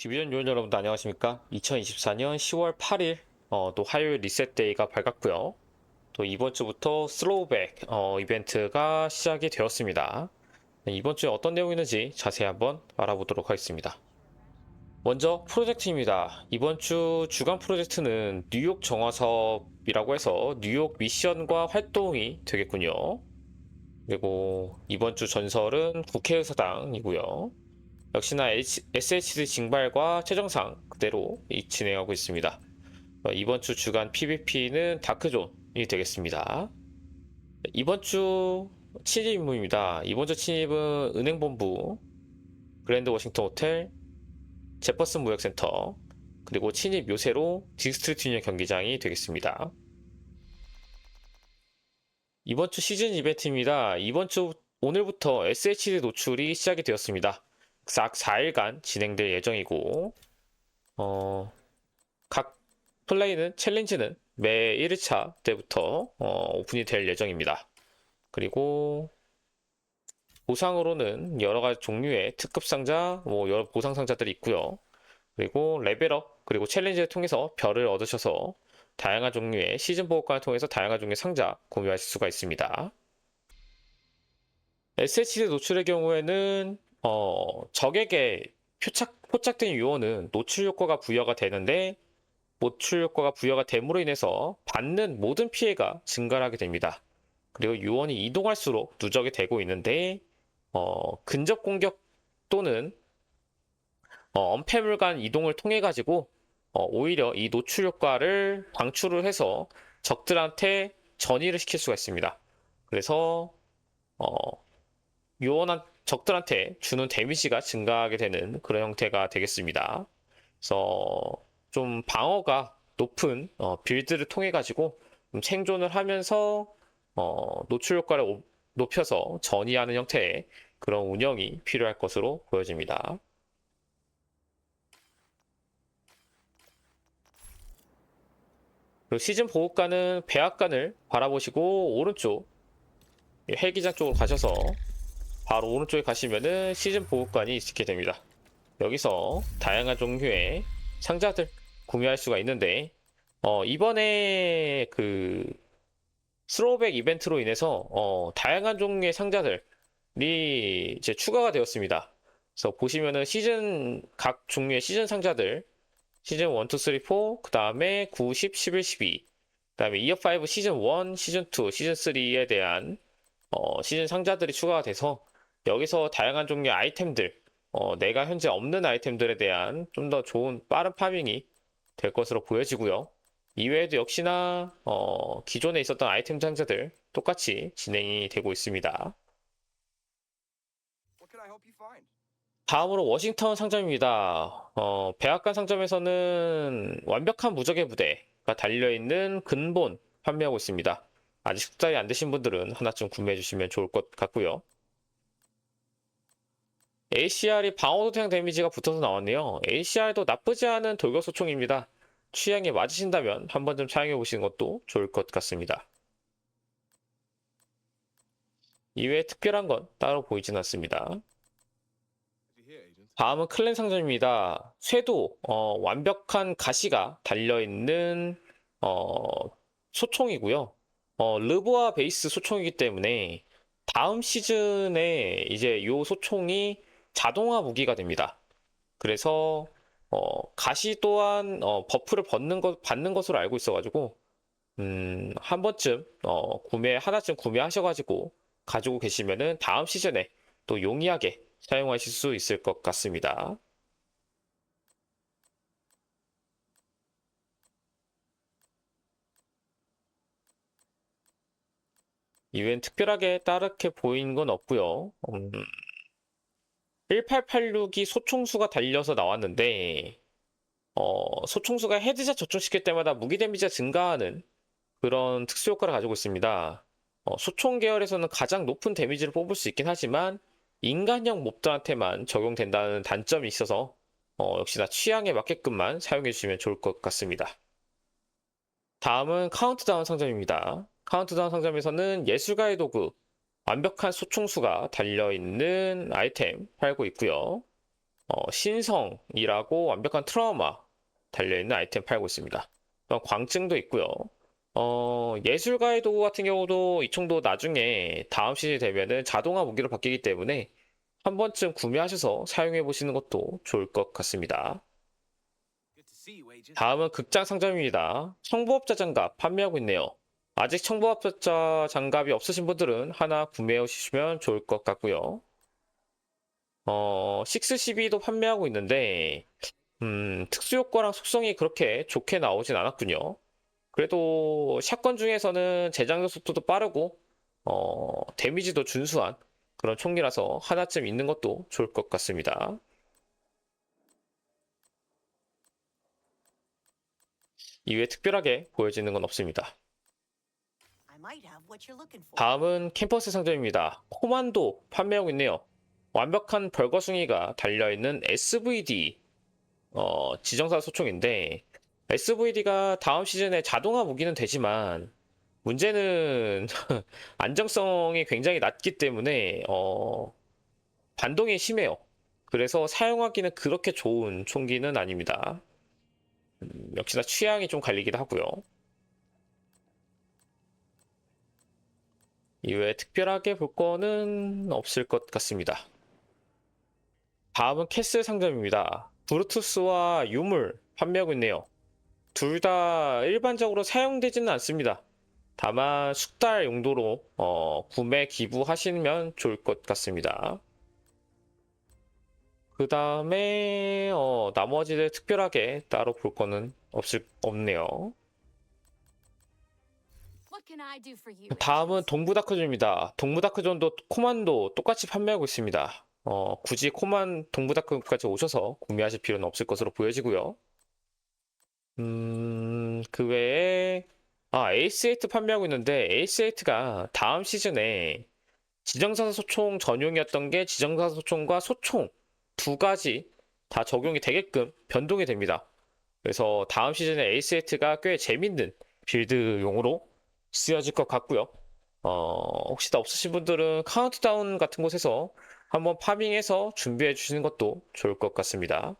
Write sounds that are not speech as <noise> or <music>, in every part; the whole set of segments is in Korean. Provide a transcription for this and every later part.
디비전 요원 여러분들 안녕하십니까? 2024년 10월 8일 어, 또 화요일 리셋 데이가 밝았고요. 또 이번 주부터 슬로우백 어, 이벤트가 시작이 되었습니다. 네, 이번 주에 어떤 내용이 있는지 자세히 한번 알아보도록 하겠습니다. 먼저 프로젝트입니다. 이번 주 주간 프로젝트는 뉴욕 정화섭이라고 해서 뉴욕 미션과 활동이 되겠군요. 그리고 이번 주 전설은 국회의사당이고요. 역시나 SHD 징발과 최정상 그대로 이- 진행하고 있습니다. 어, 이번 주 주간 PVP는 다크존이 되겠습니다. 이번 주 침입 임무입니다. 이번 주 침입은 은행본부, 그랜드 워싱턴 호텔, 제퍼슨 무역센터, 그리고 침입 요새로 디스트리트 유니언 경기장이 되겠습니다. 이번 주 시즌 이벤트입니다. 이번 주 오늘부터 SHD 노출이 시작이 되었습니다. 싹 4일간 진행될 예정이고, 어, 각 플레이는, 챌린지는 매 1일차 때부터 어, 오픈이 될 예정입니다. 그리고 보상으로는 여러 가지 종류의 특급 상자, 뭐 여러 보상 상자들이 있고요. 그리고 레벨업, 그리고 챌린지를 통해서 별을 얻으셔서 다양한 종류의 시즌 보호권을 통해서 다양한 종류의 상자 구매하실 수가 있습니다. SHD 노출의 경우에는 어, 적에게 표착, 포착된 유언은 노출 효과가 부여가 되는데 노출 효과가 부여가 됨으로 인해서 받는 모든 피해가 증가하게 됩니다. 그리고 유언이 이동할수록 누적이 되고 있는데 어, 근접 공격 또는 어, 엄폐물 간 이동을 통해 가지고 어, 오히려 이 노출 효과를 방출을 해서 적들한테 전이를 시킬 수가 있습니다. 그래서 어, 요원한 적들한테 주는 데미지가 증가하게 되는 그런 형태가 되겠습니다. 그래서 좀 방어가 높은 어, 빌드를 통해 가지고 좀 생존을 하면서 어, 노출 효과를 오- 높여서 전이하는 형태의 그런 운영이 필요할 것으로 보여집니다. 그리고 시즌 보호관은 배악관을 바라보시고 오른쪽 이 헬기장 쪽으로 가셔서 바로 오른쪽에 가시면은 시즌 보호관이 있게 됩니다. 여기서 다양한 종류의 상자들 구매할 수가 있는데 어, 이번에 그 스로우백 이벤트로 인해서 어, 다양한 종류의 상자들이 이제 추가가 되었습니다. 그래서 보시면은 시즌 각 종류의 시즌 상자들 시즌 1, 2, 3, 4, 그 다음에 9, 10, 11, 12, 그 다음에 이어 5 시즌 1, 시즌 2, 시즌 3에 대한 어, 시즌 상자들이 추가가 돼서 여기서 다양한 종류의 아이템들, 어, 내가 현재 없는 아이템들에 대한 좀 더 좋은 빠른 파밍이 될 것으로 보여지고요. 이외에도 역시나 어, 기존에 있었던 아이템 상자들 똑같이 진행이 되고 있습니다. 다음으로 워싱턴 상점입니다. 어, 백악관 상점에서는 완벽한 무적의 부대가 달려있는 근본 판매하고 있습니다. 아직 숙달이 안 되신 분들은 하나쯤 구매해 주시면 좋을 것 같고요. ACR이 방어 도태형 데미지가 붙어서 나왔네요. ACR도 나쁘지 않은 돌격 소총입니다. 취향에 맞으신다면 한 번쯤 사용해 보시는 것도 좋을 것 같습니다. 이외에 특별한 건 따로 보이진 않습니다. 다음은 클랜 상점입니다. 쇠도 어, 완벽한 가시가 달려있는 어, 소총이고요. 어, 르보아 베이스 소총이기 때문에 다음 시즌에 이제 요 소총이 자동화 무기가 됩니다. 그래서 어, 가시 또한 어, 버프를 받는 것 받는 것으로 알고 있어가지고 음, 한 번쯤 어, 구매 하나쯤 구매하셔가지고 가지고 계시면은 다음 시즌에 또 용이하게 사용하실 수 있을 것 같습니다. 이외엔 특별하게 따르게 보이는 건 없고요. 음, 1886이 소총수가 달려서 나왔는데 어, 소총수가 헤드샷 적중시킬 때마다 무기 데미지가 증가하는 그런 특수 효과를 가지고 있습니다. 어, 소총 계열에서는 가장 높은 데미지를 뽑을 수 있긴 하지만 인간형 몹들한테만 적용된다는 단점이 있어서 어, 역시나 취향에 맞게끔만 사용해 주시면 좋을 것 같습니다. 다음은 카운트다운 상점입니다. 카운트다운 상점에서는 예술가의 도구, 완벽한 소총수가 달려있는 아이템 팔고 있고요. 어, 신성이라고 완벽한 트라우마 달려있는 아이템 팔고 있습니다. 광증도 있고요. 어, 예술가의 도구 같은 경우도 이 총도 나중에 다음 시즌이 되면은 자동화 무기로 바뀌기 때문에 한 번쯤 구매하셔서 사용해 보시는 것도 좋을 것 같습니다. 다음은 극장 상점입니다. 청부업자 장갑 판매하고 있네요. 아직 청부업자 장갑이 없으신 분들은 하나 구매해 주시면 좋을 것 같고요. 어, 612도 판매하고 있는데, 음, 특수효과랑 속성이 그렇게 좋게 나오진 않았군요. 그래도 샷건 중에서는 재장전 속도도 빠르고, 어, 데미지도 준수한 그런 총이라서 하나쯤 있는 것도 좋을 것 같습니다. 이외에 특별하게 보여지는 건 없습니다. 다음은 캠퍼스 상점입니다. 코만도 판매하고 있네요. 완벽한 벌거숭이가 달려있는 SVD 어, 지정사 소총인데 SVD가 다음 시즌에 자동화 무기는 되지만 문제는 <laughs> 안정성이 굉장히 낮기 때문에 어, 반동이 심해요. 그래서 사용하기는 그렇게 좋은 총기는 아닙니다. 음, 역시나 취향이 좀 갈리기도 하고요. 이외에 특별하게 볼 거는 없을 것 같습니다. 다음은 캐슬 상점입니다. 브루투스와 유물 판매하고 있네요. 둘 다 일반적으로 사용되지는 않습니다. 다만 숙달 용도로 어, 구매 기부하시면 좋을 것 같습니다. 그 다음에 어, 나머지들 특별하게 따로 볼 거는 없을 없네요. 다음은? 동부다크존입니다. 동부다크존도 코만도 똑같이 판매하고 있습니다. 어, 굳이 코만 동부다크까지 오셔서 구매하실 필요는 없을 것으로 보여지고요. 음, 그 외에 아, 에이스8 판매하고 있는데 에이스8가 다음 시즌에 지정사서 소총 전용이었던 게 지정사서 소총과 소총 두 가지 다 적용이 되게끔 변동이 됩니다. 그래서 다음 시즌에 에이스8가 꽤 재밌는 빌드용으로 쓰여질 것 같고요. 어, 혹시 다 없으신 분들은 카운트다운 같은 곳에서 한번 파밍해서 준비해 주시는 것도 좋을 것 같습니다.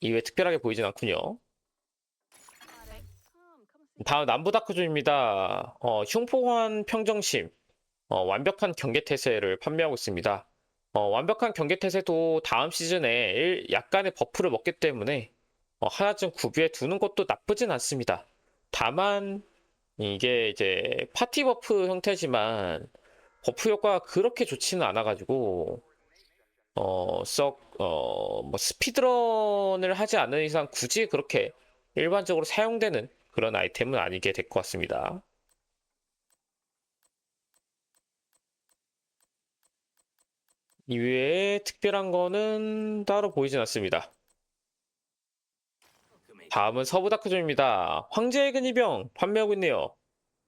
이외 특별하게 보이진 않군요. 다음 남부다크존입니다. 어, 흉포환 평정심, 어, 완벽한 경계태세를 판매하고 있습니다. 어, 완벽한 경계태세도 다음 시즌에 일- 약간의 버프를 먹기 때문에 어, 하나쯤 구비해 두는 것도 나쁘진 않습니다. 다만 이게 이제 파티 버프 형태지만 버프 효과가 그렇게 좋지는 않아가지고 어, 썩, 어, 뭐 스피드런을 하지 않는 이상 굳이 그렇게 일반적으로 사용되는 그런 아이템은 아니게 될 것 같습니다. 이외에 특별한 거는 따로 보이진 않습니다. 다음은 서부다크존입니다. 황제의 근위병 판매하고 있네요.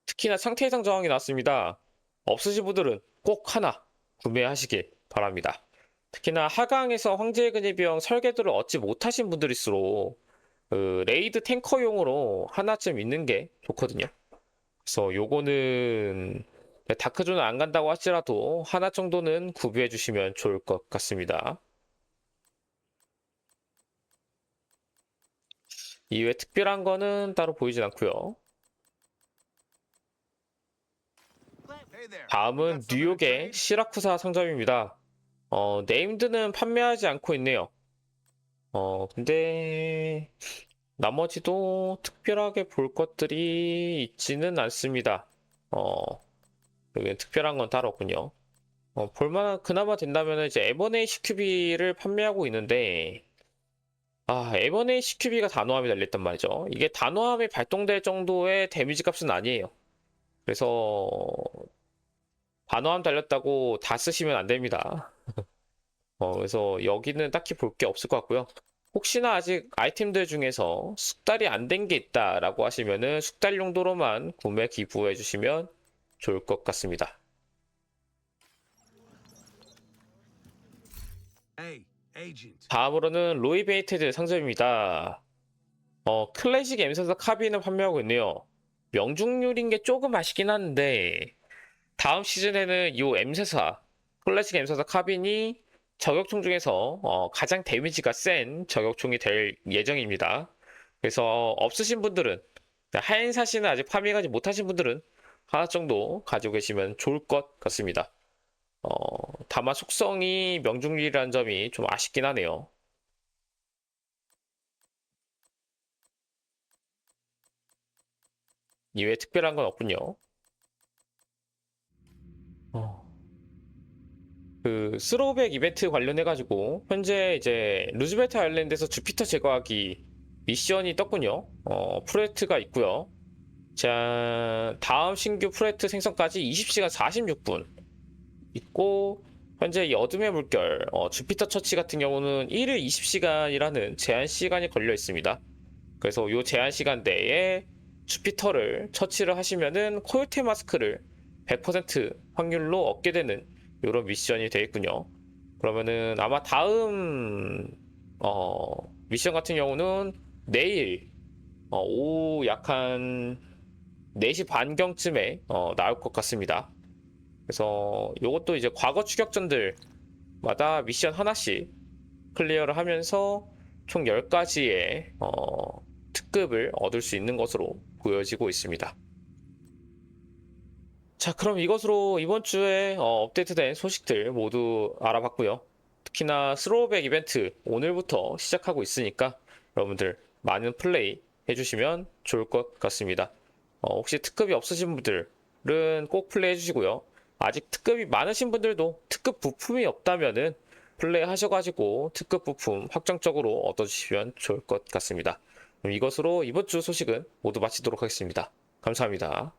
특히나 상태 이상 저항이 나왔습니다. 없으신 분들은 꼭 하나 구매하시길 바랍니다. 특히나 하강에서 황제의 근위병 설계도를 얻지 못하신 분들일수록 그 레이드 탱커용으로 하나쯤 있는 게 좋거든요. 그래서 요거는 다크존을 안 간다고 할지라도 하나 정도는 구비해 주시면 좋을 것 같습니다. 이외 특별한 거는 따로 보이진 않고요. 다음은 뉴욕의? 시라쿠사 상점입니다. 어, 네임드는 판매하지 않고 있네요. 어, 근데 나머지도 특별하게 볼 것들이 있지는 않습니다. 어, 여기 특별한 건 따로 없군요. 어, 볼만한 그나마 된다면 이제 에버네이 CQB를 판매하고 있는데 아, 에버네이 CQB가 단호함이 달렸단 말이죠. 이게 단호함이 발동될 정도의 데미지 값은 아니에요. 그래서 단호함 달렸다고 다 쓰시면 안 됩니다. <laughs> 어, 그래서 여기는 딱히 볼 게 없을 것 같고요. 혹시나 아직 아이템들 중에서 숙달이 안 된 게 있다라고 하시면은 숙달 용도로만 구매 기부해 주시면 좋을 것 같습니다. 다음으로는 로이 베이테드 상점입니다. 어, 클래식 M4 카빈을 판매하고 있네요. 명중률인 게 조금 아쉽긴 한데 다음 시즌에는 이 M4 클래식 M44 카빈이 저격총 중에서 어, 가장 데미지가 센 저격총이 될 예정입니다. 그래서 없으신 분들은 하얀사시는 아직 파밍하지 못하신 분들은 하나 정도 가지고 계시면 좋을 것 같습니다. 어, 다만 속성이 명중률이라는 점이 좀 아쉽긴 하네요. 이외에 특별한 건 없군요. 어. 그 스로우백 이벤트 관련해 가지고 현재 이제 루즈벨트 아일랜드에서 주피터 제거하기 미션이 떴군요. 어, 프로젝트가 있고요. 자, 다음 신규 프로젝트 생성까지 20시간 46분 있고 현재 이 어둠의 물결 어, 주피터 처치 같은 경우는 1일 20시간이라는 제한 시간이 걸려 있습니다. 그래서 이 제한 시간 내에 주피터를 처치를 하시면은 코요테 마스크를 100% 확률로 얻게 되는 이런 미션이 되어 있군요. 그러면은 아마 다음 어, 미션 같은 경우는 내일 어, 오후 약 한 4시 반경쯤에 어, 나올 것 같습니다. 그래서 이것도 이제 과거 추격전들마다 미션 하나씩 클리어를 하면서 총 10가지의 어, 특급을 얻을 수 있는 것으로 보여지고 있습니다. 자, 그럼 이것으로 이번 주에 어, 업데이트된 소식들 모두 알아봤고요. 특히나 스로우백 이벤트 오늘부터 시작하고 있으니까 여러분들 많은 플레이 해주시면 좋을 것 같습니다. 어, 혹시 특급이 없으신 분들은 꼭 플레이 해 주시고요. 아직 특급이 많으신 분들도 특급 부품이 없다면은 플레이 하셔가지고 특급 부품 확정적으로 얻어주시면 좋을 것 같습니다. 이것으로 이번 주 소식은 모두 마치도록 하겠습니다. 감사합니다.